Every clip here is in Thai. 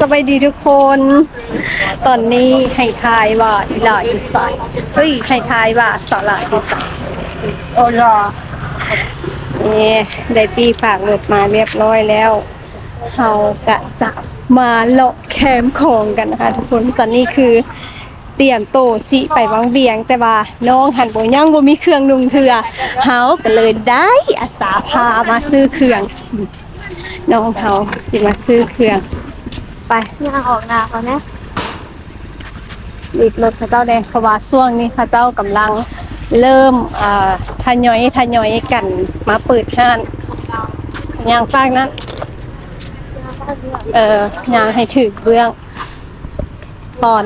สวัสดีทุกคน ตอนนี้ให้ทายว่าอีลาอีสานเฮ้ยให้ทายว่าสลาอีสานโอ้รอนี่ได้ปีฝากรถมาเรียบร้อยแล้วเฮากะจะมาเลาะแคมป์ของกันนะคะทุกคนตอนนี้คือเตรียมโตะสิไปวังเวียง แต่ว่าน้องหันบ่ยังบ่มีเครื่องนุ่งเถือเฮาก็เลยได้อาสาพามาซื้อเครื่อง น้องเขาสิมาซื้อเครื่อง ไปย่างออกหนาเขานี่ยรีบรถพระเจ้าแดงเพราะว่าช่วงนี้พระเจ้ากำลังเริ่มอ่าทยอยทยอยกันมาเปิดห้านยางฟากนั้น เอ่อยางให้ถือเบื้อง ตอน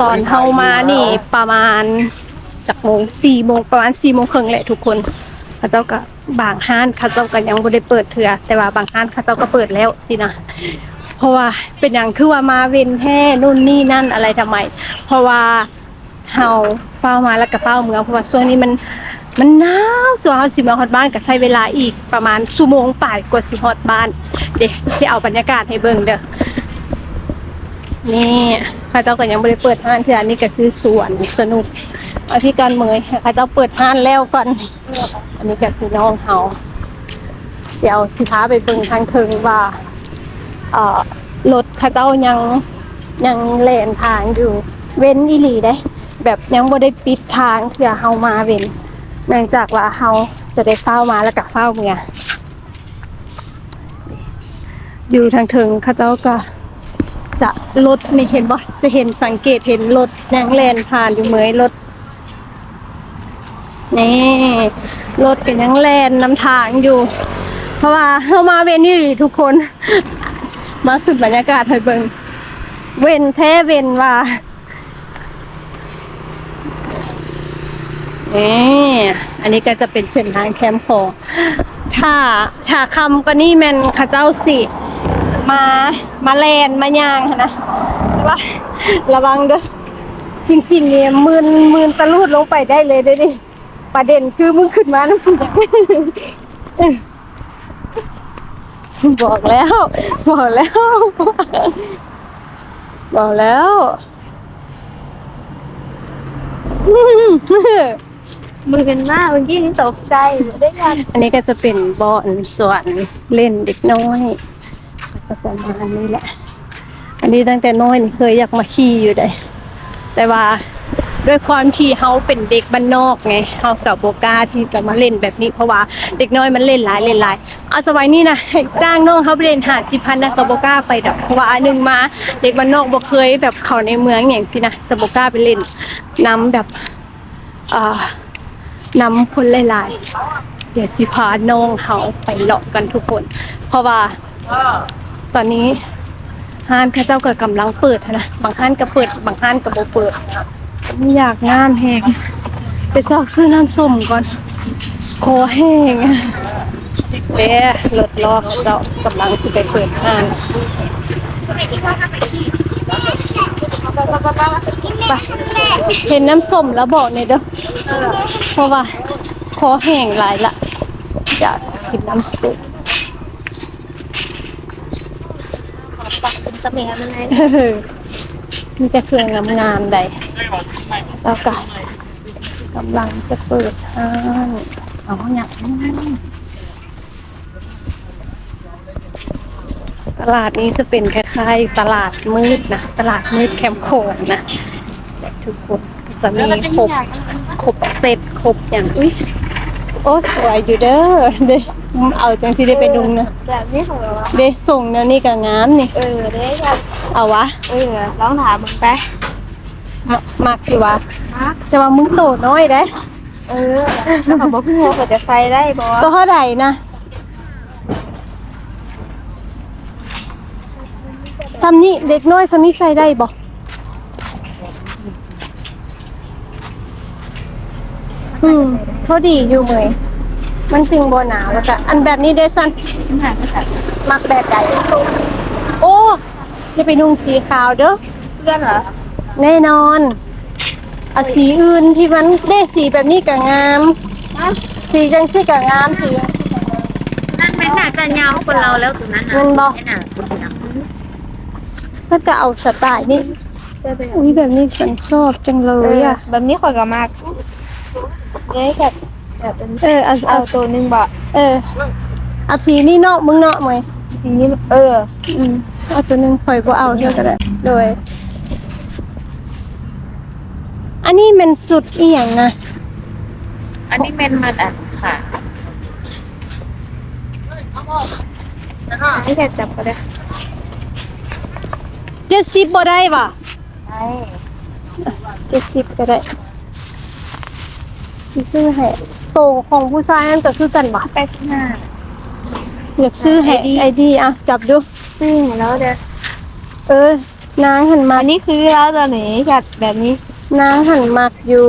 ตอนเฮามานี่ประมาณจากโมงสี่โมงประมาณสี่โมงครึ่งแหละทุกคน พระเจ้าก็บางห้านเขาเจ้าก็ยังบ่ได้เปิดเถื่อแต่ว่าบางห้านเขาเจ้าก็เปิดแล้วสินะเพราะว่าเป็นอย่างคือว่ามาเว้นแท้นู่นนี่นั่นอะไรทำไม เพราะว่าเฮาเฝ้ามาแล้วก็เฝ้าเมืองเพราะว่าช่วงนี้มันมันหนาวส่วนเฮาสิมาฮอดบ้านก็ใช้เวลาอีกประมาณชั่วโมงป่ายกว่าสิฮอดบ้าน เดี๋ยวสิเอาบรรยากาศให้เบิ่งเด้อนี่ข้าเจ้าก็ยังไม่ได้เปิดห้านที่อันนี้ก็คือสวนสนุก อาที่การเมยให้ข้าเจ้าเปิดห้านแล้วก่อน อันนี้ก็คือน้องเฮาเดี๋ยวสิพาไปเบิ่งทางเทิงว่าเอ่อรถเข้าเจ้ายังยังเลนทางอยู่ เว้นอีหลีได้ แบบยังบ่ได้ปิดทางเพื่อเฮามาเว้นเนื่องจากว่าเฮาจะได้เฝ้ามาแล้วก็เฝ้าเมียอยู่ทางเทิงเข้าเจ้าก็จะรถนี่เห็นบ่จะเห็นสังเกตเห็นรถยังแลนผ่านอยู่เหมยรถ นี่รถก็ยังแลนนำทางอยู่ เพราะว่าเฮามาเวนนี่ทุกคน มาสุดบรรยากาศให้เบิ่งเวนแท้เวนว่านี่อันนี้ก็จะเป็นเส้นทางแคมป์ของถ้าถ้าคำก็นี่แมนขาเจ้าสิมามาแลนมายางนะแต่ว่าระวังเด้อจริงๆเนี่ยมืนมืนตะลูดลงไปได้เลยเด้ดิ ประเด็นคือมึงขึ้นมาน้ำปีกบอกแล้ว บอกแล้ว บอกแล้วมือเป็นมากเมื่อกี้นี่ตกใจได้ยันอันนี้ก็จะเป็นบอนสวนเล่นเด็กน้อยก็จะประมาณนี้แหละ อันนี้ตั้งแต่น้อยนี่เคยอยากมาขี่อยู่ได้ แต่ว่า ด้วยความที่เฮาเป็นเด็กบ้านนอกไงเฮากับโบกล้าที่จะมาเล่นแบบนี้เพราะว่าเด็กน้อยมันเล่นหลายเล่นหลายเอาสมัยนี้นะให้จ้างน้องเขาไปเล่นหาดสิพันนะกับโบกล้าไปดอกเพราะว่าอันหนึงมาเด็กบ้านนอกบ่เคยแบบเขาในเมืองอย่างสินะจะโบกล้าไปเล่นน้ำแบบอ่านำคนหลายๆ เดี๋ยวสิพาน้องเขาไปเลาะกันทุกคน เพราะว่าตอนนี้ห้านข้าเจ้าก็กำลังเปิดนะ บางห้านก็เปิด บางห้านก็บ่เปิด ไม่อยากน้ำแห้งไปซอกซื้อน้ำส้มก่อนคอแห้งเด้รถลอกเจ้ากำลังสิไปเปิดห้านไปเห็นน้ำส้มแล้วบอกเนี่ยเด้อเพราะว่าคอแห้งหลายละอยากกินน้ำซุปปักเป็นเสมียมันเลยเออ มีแต่เครื่องงามงามๆใดแล้วก็กำลังจะเปิดห้างเอาอยากตลาดนี้จะเป็นคล้ายๆตลาดมืดนะ ตลาดมืดแคมป์โขงนะแต่ทุกคนจะมีครบครบเซ็ตครบอย่างอุ้ยโอ้สวยอยู่เด้อเด้เอาจังที่ได้ไปดุงนะแบบนี้ของเราอะเด้ส่งแนวนี้ก็งามนี่ เออได้ยัน เอาวะ เออลองถามมึงไปมะมักอยู่วะ มาจะว่ามึงโตน้อยได้ เออแล้วเขาบอกพี่โมเขาจะใส่ได้บอตัวเท่าไหร่นะซำนี้เด็กน้อยซำนี้ใส่ได้บ่อืมพอดีอยู่เหมยมันจึงบ่หนาวแล้วก็อันแบบนี้เดซันสิมหาก็จัดมักแบบใดโอ้ จะไปนุ่งสีขาวเด้อเพื่อนเหรอแน่นอนเอาสีอื่นที่มันได้สีแบบนี้ก็งาม สีจังสีก็งามสีนั่นเป็นหนาจะยาวคนเราแล้วตรงนั้นนะมันบอกไอ้หนาตัวสีดำพิ่นก็เอาสไตล์นี่จะเป็นอุ้ยแบบนี้ฉันชอบจังเลยอะแบบนี้ข่อยก็มากเลยแบบแบบเป็นเออเอาเอาเอาตัวหนึงบ่เออเอาสีนี่เนาะมึงเนาะไหมทีนี้เอออืม เอาตัวหนึงข่อยบ่เอาเท่าก็ได้โดย อันนี้มันสุดอีหยังนะอันนี้เป็นมันอะค่ะนี่แค่จับก็ได้เจ็ดสิบบ่ได้ป่ะใช่เจ็ดสิบก็ได้สิซื้อให้โตของผู้ชายนั่นก็คือกันบ่แปดสิบห้า อยากซื้อให้ ID ไอดีอะจับดูซึ่งแล้วเดี๋ยวเออ นางหันมาอันนี้คือแล้วตัวไหนแบบแบบนี้ นางหันมักอยู่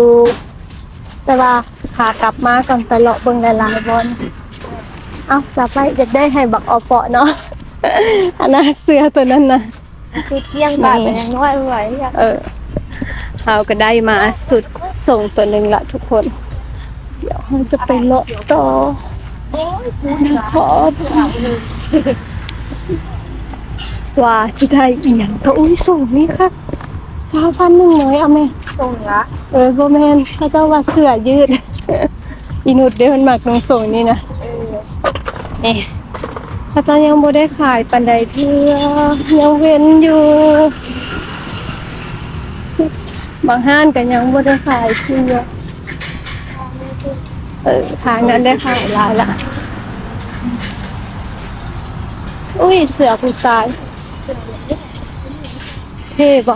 แต่ว่าขากลับมาก่อนไปเลาะเบิ่งหลายๆบอลเอาจับไปอยากได้ให้บักออเปาะเนาะอันนั้นเสื้อตัวนั้นนะคือเที่ยงบาทแต่ยังน้อยไหวอะเออเราก็ได้มาสุดส่งตัวหนึ่งละทุกคน เดี๋ยวเราจะไปเลาะต่อ นะครับว่าจะได้อีหยังก็อุ้ยส่งนี่ครับสามพันหนึ่งร้อยเอาไหมตรงละเออโบแมนเขาเจ้าว่าเสื้อยืดอีนุดเดี๋ยวมันหมักลงส่งนี่นะเออนี่เขาเจ้ายังโบได้ขายปันใดเพื่อยังเว้นอยู่ บางห้านก็ยังบ่ได้ขายเสื้อ เออทางนั้นได้ขายหลายละ อุ้ยเสือผู้ชาย เท่บ่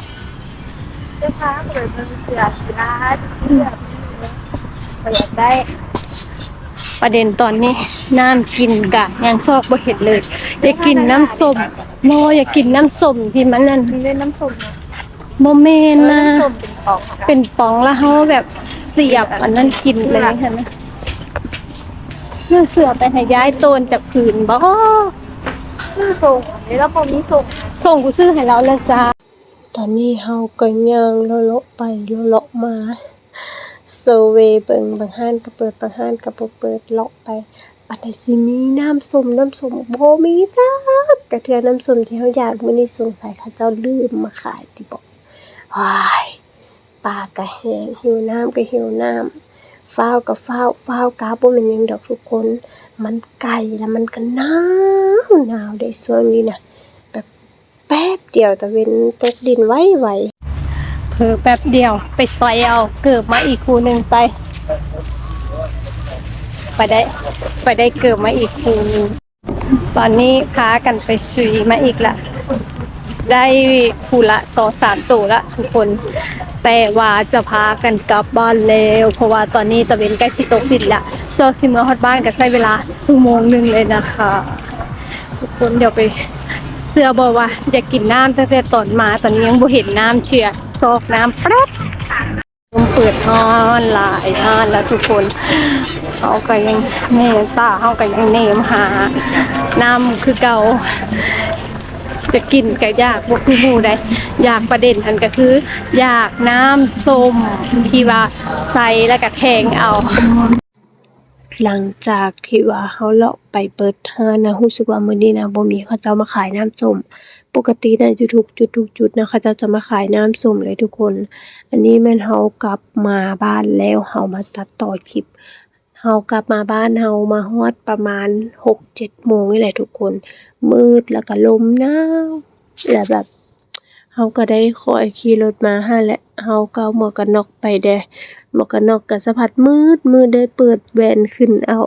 เสื้อผ้าเปิดเป็นเสื้อสีร้านเสื้อเปิดได้ ประเด็นตอนนี้น้ำกินกะยังซอกบ่เห็ดเลย อยากกินน้ำส้มโนอยากกินน้ำส้มที่มันนั่นมีเล่นน้ำส้มนะโมเมนนะน้ำส้มเป็นของค่ะเป็นปองแล้วเขาแบบเสียบอันนั้นกินเลยค่ะนะเพื่อเสือไปให้ย้ายโตนจากผืนบ่ชื่อส่งอันนี้แล้วพอมีส่งส่งกูซื้อให้เราเลยจ้าตอนนี้เฮาก็ย่างเลาะๆไปเลาะๆมาเซอร์เวย์เบิ่งบางห้านก็เปิดบางห้านก็บ่เปิดเลาะไปปัดได้สิมีน้ำส้มน้ำส้มบ่มีจ้ากระเทือน้ำส้มที่เฮาอยากมื้อนี้สงสัยเขาเจ้าลืมมาขายติบ่ว้ายปลาก็แห้งหิวน้ำก็หิวน้ำ ฟ้าวก็ฟ้าวฟ้าวกาบ่แม่นหยังดอกทุกคน มันไกลแล้วมันก็หนาวหนาวได้ช่วงนี้น่ะ แบบแป๊บเดียวตะเวนตกดินไว้ไวเพิ่แป๊บเดียว ไปซอยเอาเกิบมาอีกคูหนึงไป ไปได้ ไปได้เกิบมาอีกคูหนึงตอนนี้พากันไปซุยมาอีกละ ได้คูละสองสามตัวละทุกคน แต่ว่าจะพากันกลับบ้านแล้วเพราะว่าตอนนี้ตะเวนใกล้สิตกดินละโซซิเมื่อฮอดบ้านก็ใช้เวลาชั่วโมงหนึ่งเลยนะคะทุกคนเดี๋ยวไปเสื้อบอกว่าอยากกินน้ำตั้งแต่ตอนมาตอนนี้ยังบ่เห็นน้ำเชียซอกน้ำแป๊บผมเปิดห้อนหลายห้านแล้วทุกคนเขาก็ยังเนมตาเขาก็ยังเนมหาน้ำคือเก่า จะกินก็ยากบ่คือหมู่ใดอยากประเด็นอันก็คืออยากน้ำส้มที่ว่าใส่แล้วก็แทงเอา หลังจากที่ว่าเฮาเลาะไปเปิดห้านนะรู้สึกว่ามื้อนี้นะบ่มีเขาเจ้ามาขายน้ำส้มปกตินะอยู่ทุกจุดทุกจุดนะเขาเจ้าจะมาขายน้ำส้มเลยทุกคน อันนี้แม่นเฮากลับมาบ้านแล้วเฮามาตัดต่อคลิป เฮากลับมาบ้านเฮามาฮอดประมาณ6-7โมงนี่แหละทุกคน มืดแล้วก็ลมหนาว แล้วแบบเฮาก็ได้คอยขี่รถมาหั่นแหละ เฮาก็เอาหมวกกันน็อกไปเด้หมวกกันน็อกก็สะพัดมืดมืดได้เปิดแว่นขึ้นเอา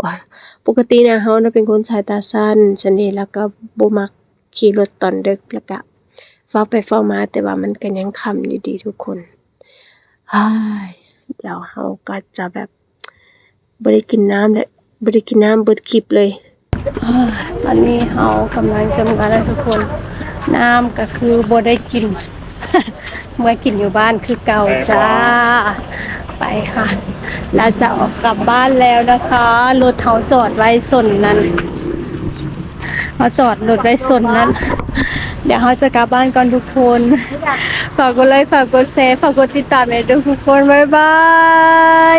ปกตินะเฮาน่ะเป็นคนสายตาสั้นฉะนี้แล้วก็บ่มักขี่รถตอนดึกแล้วก็ฟ้าวไปฟ้าวมาแต่ว่ามันก็ยังค่ำอยู่ดีทุกคน เฮ้ายแล้วเฮาก็จะแบบ บ่ได้กินน้ำและบ่ได้กินน้ำเบิดคลิปเลยตอนนี้เฮากำลังจะมาแล้วทุกคน น้ำก็คือบ่ได้กินเมื่อกินอยู่บ้านคือเก่าจ้า ไปค่ะ เราจะออกกลับบ้านแล้วนะคะรถเขาจอดไว้ส่วนนั้นเขาจอดรถไว้ส่วนนั้น เดี๋ยวเขาจะกลับบ้านก่อนทุกคนฝากกดไลค์ฝากกดแชร์ฝากกดติดตามให้ด้วยทุกคนบ๊ายบาย